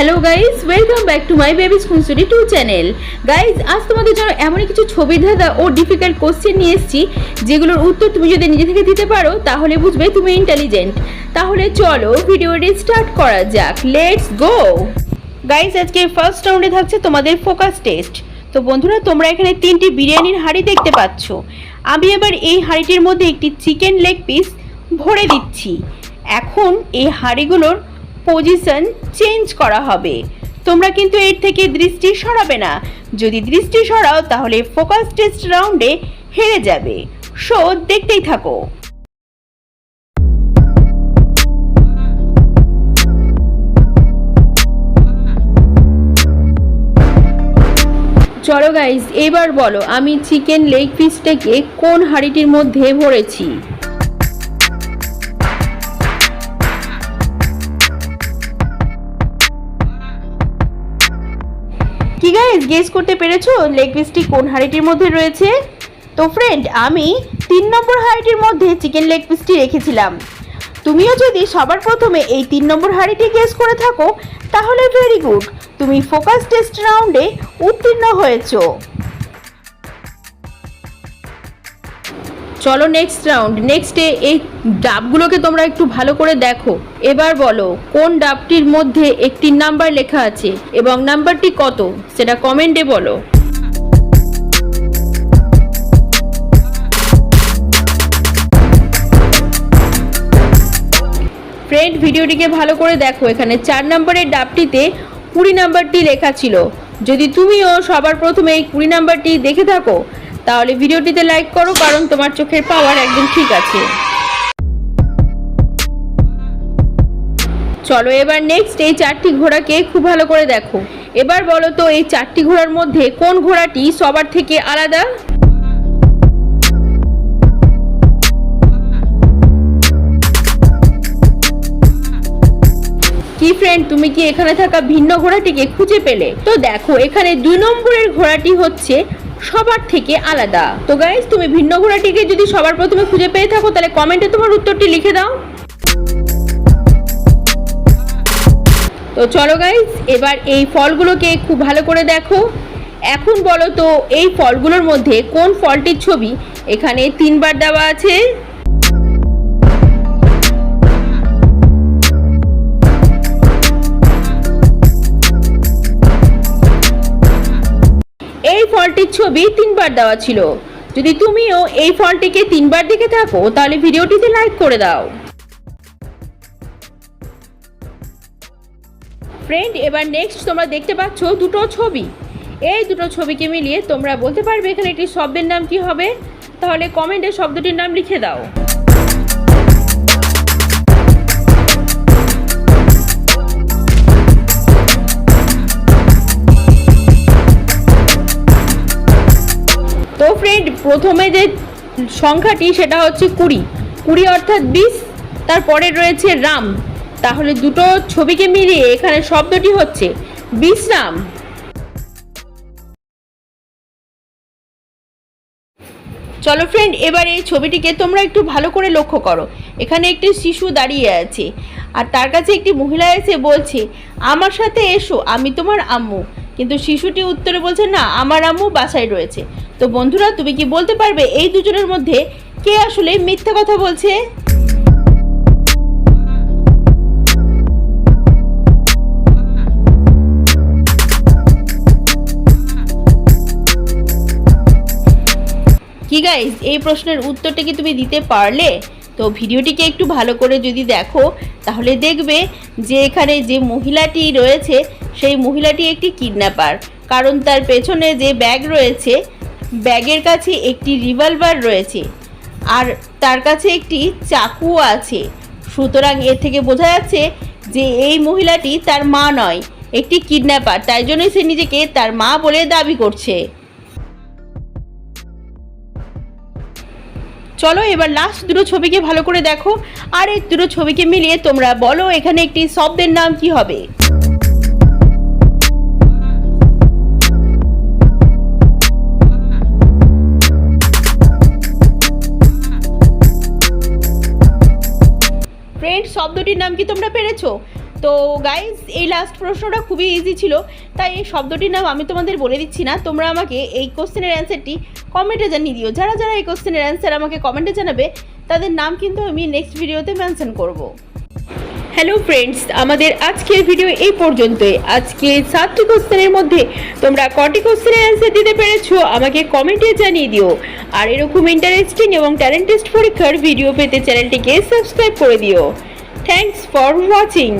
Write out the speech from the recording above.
Hello guys welcome back to my baby স্কুনসুরি to channel guys আজ তোমাদের জন্য এমনই কিছু ছবি ধাঁধা ও ডিফিকাল্ট কোশ্চেন নিয়ে এসেছি, যেগুলোর উত্তর তুমি যদি নিজে থেকে দিতে পারো, তাহলে বুঝবে তুমি ইন্টেলিজেন্ট তাহলে চলো ভিডিওটি স্টার্ট করা যাক। লেটস গো গাইজ আজকে ফার্স্ট রাউন্ডে থাকছে তোমাদের ফোকাস টেস্ট তো বন্ধুরা, তোমরা এখানে তিনটি বিরিয়ানির হাঁড়ি দেখতে পাচ্ছ। আমি এবার এই হাঁড়িটির মধ্যে একটি চিকেন লেগ পিস ভরে দিচ্ছি। এখন এই হাঁড়িগুলোর পজিশন চেঞ্জ করা হবে। তোমরা কিন্তু এর থেকে দৃষ্টি সরাবে না। যদি দৃষ্টি সরাও, তাহলে ফোকাস টেস্ট রাউন্ডে হেরে যাবে। শো দেখতেই থাকো। চলো গাইজ এবার বলো, আমি চিকেন লেগ পিসটাকে কোন হাঁড়িটির মধ্যে ভরেছি? কি গাইজ গেস করতে পেরেছ? লেগ পিসটি কোন হাঁড়িটির মধ্যে রয়েছে? তো ফ্রেন্ড আমি তিন নম্বর হাঁড়িটির মধ্যে চিকেন লেগ পিসটি রেখেছিলাম। তুমিও যদি সবার প্রথমে এই তিন নম্বর হাঁড়িটি গেস করে থাকো, তাহলে ভেরি গুড তুমি ফোকাস টেস্ট রাউন্ডে উত্তীর্ণ হয়েছো। চলো নেক্সট রাউন্ড নেক্সটে এই ডাবগুলোকে তোমরা একটু ভালো করে দেখো। এবার বলো, কোন ডাবটির মধ্যে একটি নাম্বার লেখা আছে এবং নাম্বারটি কত? সেটা কমেন্টে বলো। ফ্রেন্ড ভিডিওটিকে ভালো করে দেখো। এখানে চার নম্বরের ডাবটিতে কুড়ি নাম্বারটি লেখা ছিল। যদি তুমিও সবার প্রথমে এই কুড়ি নাম্বারটি দেখে থাকো তাহলে ভিডিওটিতে লাইক করো, কারণ তোমার চোখের পাওয়ার একদম ঠিক আছে। চলো এবার নেক্সট এই চারটি ঘোড়াকে খুব ভালো করে দেখো। এবার বলো তো, এই চারটি ঘোড়ার মধ্যে কোন ঘোড়াটি সবার থেকে আলাদা? কি ফ্রেন্ড তুমি কি এখানে থাকা ভিন্ন ঘোড়াটিকে খুঁজে পেলে? তো দেখো, এখানে দুই নম্বরের ঘোড়াটি হচ্ছে সবার থেকে আলাদা। তো গাইজ তুমি ভিন্ন ঘোড়াটিকে যদি সবার প্রথমে খুঁজে পেয়ে থাকো, তাহলে কমেন্টে তোমার উত্তরটি লিখে দাও। তো চলো গাইজ এবার এই ফলগুলোকে খুব ভালো করে দেখো। এখন বলো তো, এই ফলগুলোর মধ্যে কোন ফলটির ছবি এখানে তিনবার দেওয়া আছে? ছবি তিনবার দেওয়া ছিল। যদি তুমিও এই ফলটিকে তিনবার দেখে থাকো, তাহলে ভিডিওটিতে লাইক করে দাও। ফ্রেন্ড এবার নেক্সট তোমরা দেখতে পাচ্ছ দুটো ছবি। এই দুটো ছবিকে মিলিয়ে তোমরা বলতে পারবে এখানে একটি শব্দের নাম কি হবে? তাহলে কমেন্টে শব্দটির নাম লিখে দাও। প্রথমে যে সংখ্যাটি সেটা হচ্ছে কুড়ি। কুড়ি অর্থাৎ বিশ, তারপরে রয়েছে রাম। তাহলে দুটো ছবিকে মিলিয়ে এখানে শব্দটি হচ্ছে বিশ্রাম চলো ফ্রেন্ড এবার এই ছবিটিকে তোমরা একটু ভালো করে লক্ষ্য করো। এখানে একটি শিশু দাঁড়িয়ে আছে আর তার কাছে একটি মহিলা এসে বলছে, আমার সাথে এসো, আমি তোমার আম্মু। কিন্তু শিশুটি উত্তরে বলছে, না, আমার আম্মু বাসায় রয়েছে। তো বন্ধুরা, তুমি কি বলতে পারবে এই দুজনের মধ্যে কে আসলে মিথ্যা কথা বলছে? কি গাইজ এই প্রশ্নের উত্তরটা কি তুমি দিতে পারলে? তো ভিডিওটিকে একটু ভালো করে যদি দেখো, তাহলে দেখবে যে এখানে যে মহিলাটি রয়েছে, সেই মহিলাটি একটি কিডন্যাপার কারণ তার পেছনে যে ব্যাগ রয়েছে ব্যাগের কাছে একটি রিভলভার রয়েছে আর তার কাছে একটি চাকুও আছে। সুতরাং এর থেকে বোঝা যাচ্ছে যে এই মহিলাটি তার মা নয়, একটি কিডন্যাপার। তাই জন্যই সে নিজেকে তার মা বলে দাবি করছে। চলো এবার লাস্ট দুটো ছবিকে ভালো করে দেখো। আর এই দুটো ছবিকে মিলিয়ে তোমরা বলো এখানে একটি শব্দের নাম কি হবে। শব্দটির নাম কি তোমরা পেরেছ? তো গাইজ এই লাস্ট প্রশ্নটা খুবই ইজি ছিল, তাই এই শব্দটির নাম আমি তোমাদের বলে দিচ্ছি না। তোমরা আমাকে এই কোশ্চেনের অ্যান্সারটি কমেন্টে জানিয়ে দিও। যারা যারা এই কোশ্চেনের অ্যান্সার আমাকে কমেন্টে জানাবে, তাদের নাম কিন্তু আমি নেক্সট ভিডিওতে মেনশন করব। হ্যালো ফ্রেন্ডস আমাদের আজকের ভিডিও এই পর্যন্তই। আজকে সাতটি কোশ্চেনের মধ্যে তোমরা কটি কোশ্চেনের অ্যান্সার দিতে পেরেছ, আমাকে কমেন্টে জানিয়ে দিও। আর এরকম ইন্টারেস্টিং এবং ট্যালেন্ট টেস্ট পরীক্ষার ভিডিও পেতে চ্যানেলটিকে সাবস্ক্রাইব করে দিও। Thanks for watching